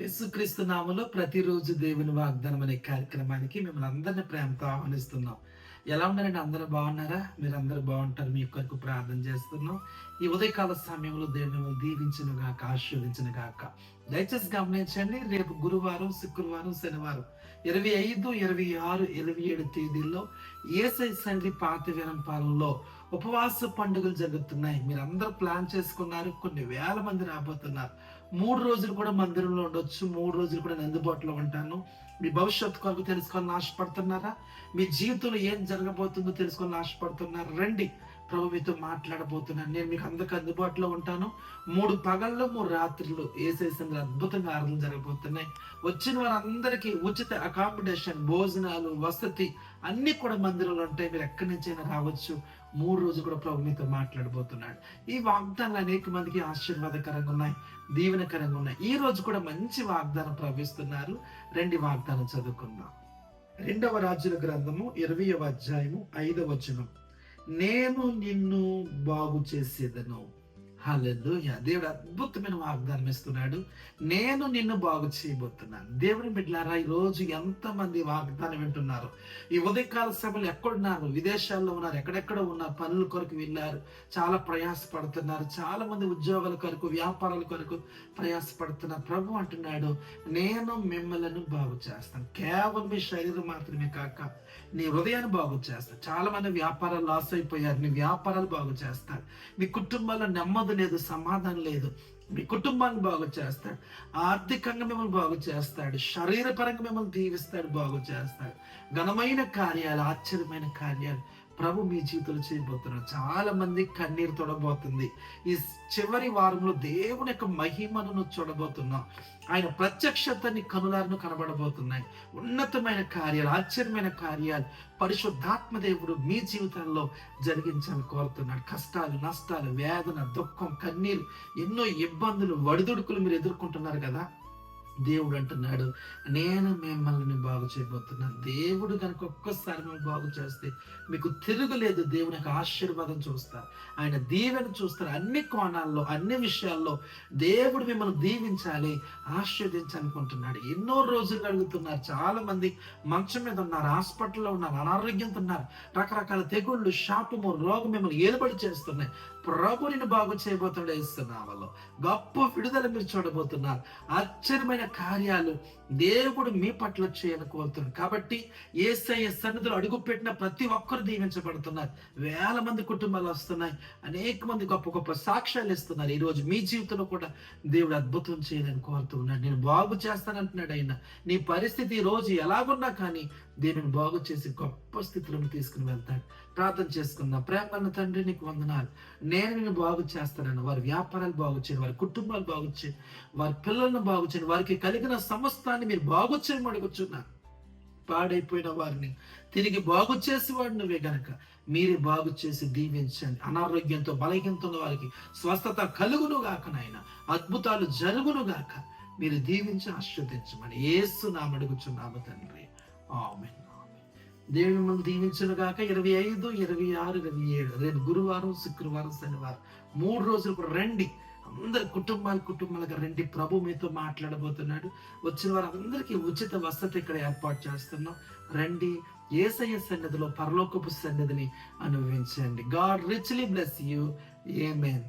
యేసుక్రీస్తు నామలో ప్రతిరోజు దేవుని వాగ్దానం అనే కార్యక్రమానికి మిమ్మల్ని అందరినీ ప్రేమతో ఆహ్వానిస్తున్నాం. ఎలా ఉన్నారండి అందరూ బాగున్నారా? మీరు అందరూ బాగుంటారు. మీ కొరకు ప్రార్థన చేస్తున్నాం. ఈ ఉదయకాల సమయంలో దేవుని దీవించను దీవించిన గాక ఆశీర్వదించిన గాక. దయచేసి గమనించండి రేపు గురువారం శుక్రవారం శనివారం ఇరవై ఐదు ఇరవై ఆరు ఇరవై ఏడు తేదీల్లో ఏసై సంధి పాతవీరం పాలనలో ఉపవాస పండుగలు జరుగుతున్నాయి. మీరు అందరూ ప్లాన్ చేసుకున్నారు. కొన్ని వేల మంది రాబోతున్నారు. మూడు రోజులు కూడా మందిరంలో ఉండొచ్చు. మూడు రోజులు కూడా నేను అందుబాటులో ఉంటాను. మీ భవిష్యత్తు కొరకు తెలుసుకొని ఆశపడుతున్నారా? మీ జీవితంలో ఏం జరగబోతుందో తెలుసుకొని ఆశపడుతున్నారా? రండి. ప్రభు మీతో మాట్లాడబోతున్నాను నేను మీకు అందరికి అందుబాటులో ఉంటాను. మూడు పగళ్ళు మూడు రాత్రులు ఏసేసంగా అద్భుతంగా ఆరాధన జరగబోతున్నాయి. వచ్చిన వారందరికీ ఉచిత అకామిడేషన్ భోజనాలు వసతి అన్ని కూడా మందిరంలో ఉంటాయి. మీరు ఎక్కడి నుంచైనా రావచ్చు. మూడు రోజులు కూడా ప్రభు మీతో మాట్లాడబోతున్నాడు. ఈ వాగ్దానాలు అనేక మందికి ఆశీర్వాదకరంగా ఉన్నాయి. దీవెనకరంగా ఉన్నాయి. ఈ రోజు కూడా మంచి వాగ్దానం ప్రవేశిస్తున్నారు రెండు వాగ్దానం చదువుకుందాం. రెండవ రాజుల గ్రంథము ఇరవయవ అధ్యాయము ఐదవ వచనం. నేను నిన్ను బాగు చేసేదను. హాలెల్లుయ. దేవుడు అద్భుతమైన వాగ్దానం ఇస్తున్నాడు. నేను నిన్ను బాగు చేయబోతున్నాను. దేవుని బిడ్డలారా ఈ రోజు ఎంతమంది వాగ్దానం వింటున్నారు? ఈ ఉదయకాల సభలు ఎక్కడున్నారు? విదేశాల్లో ఉన్నారు ఎక్కడెక్కడ ఉన్నారు పనుల కొరకు వెళ్ళారు చాలా ప్రయాసపడుతున్నారు చాలా మంది ఉద్యోగాల కొరకు వ్యాపారాల కొరకు ప్రయాసపడుతున్నారు. ప్రభు అంటున్నాడు నేను మిమ్మల్ని బాగు చేస్తాను. కేవలం మీ శరీరం మాత్రమే కాక నీ హృదయాన్ని బాగు చేస్తాను. చాలా మంది వ్యాపారాలు లాస్ అయిపోయారు నీ వ్యాపారాలు బాగు చేస్తారు. మీ కుటుంబాల్లో నెమ్మది లేదు సమాధానం లేదు. మీ కుటుంబాన్ని బాగు చేస్తాడు ఆర్థికంగా మిమ్మల్ని బాగు చేస్తాడు శరీరపరంగా మిమ్మల్ని దీవిస్తాడు బాగు చేస్తాడు. ఘనమైన కార్యాలు ఆశ్చర్యమైన కార్యాలు ప్రభు మీ జీవితంలో చేయబోతున్నారు. చాలా మంది కన్నీరు తొడబోతుంది. ఈ చివరి వారంలో దేవుని యొక్క మహిమను చూడబోతున్నాం. ఆయన ప్రత్యక్షతని కనులాలను కనబడబోతున్నాయి. ఉన్నతమైన కార్యాలు ఆశ్చర్యమైన కార్యాలు పరిశుద్ధాత్మ దేవుడు మీ జీవితంలో జరిగించాలని కోరుతున్నాడు. కష్టాలు నష్టాలు వేదన దుఃఖం కన్నీరు ఎన్నో ఇబ్బందులు వడిదుడుకులు మీరు ఎదుర్కొంటున్నారు కదా? దేవుడు అంటున్నాడు నేను మిమ్మల్ని బాగు చేయబోతున్నాను దేవుడు కనుక ఒక్కసారి మిమ్మల్ని బాగు చేస్తే మీకు తిరుగులేదు. దేవుని యొక్క ఆశీర్వాదం చూస్తారు ఆయన దీవెన చూస్తారు. అన్ని కోణాల్లో అన్ని విషయాల్లో దేవుడు మిమ్మల్ని దీవించాలి ఆశీర్వదించాలనుకుంటున్నాడు. ఎన్నో రోజులు అడుగుతున్నారు చాలా మంది మంచం మీద ఉన్నారు హాస్పిటల్లో ఉన్నారు అనారోగ్యంతో ఉన్నారు రకరకాల తెగుళ్ళు శాపము రోగం మిమ్మల్ని ఏలుబడి చేస్తున్నాయి. ప్రభుని బాగు చేయబోతున్నాడు వాళ్ళు గొప్ప విడుదల మీరు చూడబోతున్నారు. ఆశ్చర్యమైన కార్యాలు దేవుడు మీ పట్ల చేయాలని కోరుతున్నాడు కాబట్టి ఏసఐ సన్నిధిలో అడుగుపెట్టిన ప్రతి ఒక్కరు దీవించబడుతున్నారు. వేల మంది కుటుంబాలు వస్తున్నాయి. అనేక మంది గొప్ప గొప్ప సాక్ష్యాలు ఇస్తున్నారు. ఈ రోజు మీ జీవితంలో కూడా దేవుడు అద్భుతం చేయాలని కోరుతున్నాడు నేను బాగు చేస్తానంటున్నాడు ఆయన. నీ పరిస్థితి ఈ రోజు ఎలాగున్నా కానీ దేవుని బాగు చేసి గొప్ప స్థితిలోకి తీసుకుని వెళ్తాడు. ప్రార్థన చేసుకున్న ప్రేమన్న తండ్రి నీకు వందనాలు. నేను నేను బాగు చేస్తానని వారి వ్యాపారాలు బాగు చేయండి వారి కుటుంబాలు బాగు చేయండి వారి పిల్లలను బాగు చేయండి వారికి కలిగిన సమస్తాన్ని మీరు బాగు చేయమని అడుగుచున్నారు పాడైపోయిన వారిని తిరిగి బాగు చేసేవాడు నువ్వే గనక. మీరే బాగు చేసి దీవించండి. అనారోగ్యంతో బలహీనతో ఉన్న వారికి స్వస్థత కలుగును గాక నాయన. అద్భుతాలు జరుగును గాక. మీరు దీవించి ఆశ్రదించమని ఏసు నామడుగుచున్నాము తండ్రి. ఆమెన్. దేవుడు మిమ్మల్ని దీవించును గాక. ఇరవై ఐదు ఇరవై ఆరు ఇరవై ఏడు రేపు గురువారం శుక్రవారం శనివారం మూడు రోజులు కూడా రండి. అందరి కుటుంబాలు కుటుంబాలుగా రండి. ప్రభు మీతో మాట్లాడబోతున్నాడు. వచ్చిన వారందరికీ ఉచిత వసతి ఇక్కడ ఏర్పాటు చేస్తున్నాం. రండి. ఏసయ్య సన్నిధిలో పరలోకపు సన్నిధిని అనుభవించండి. God richly bless you amen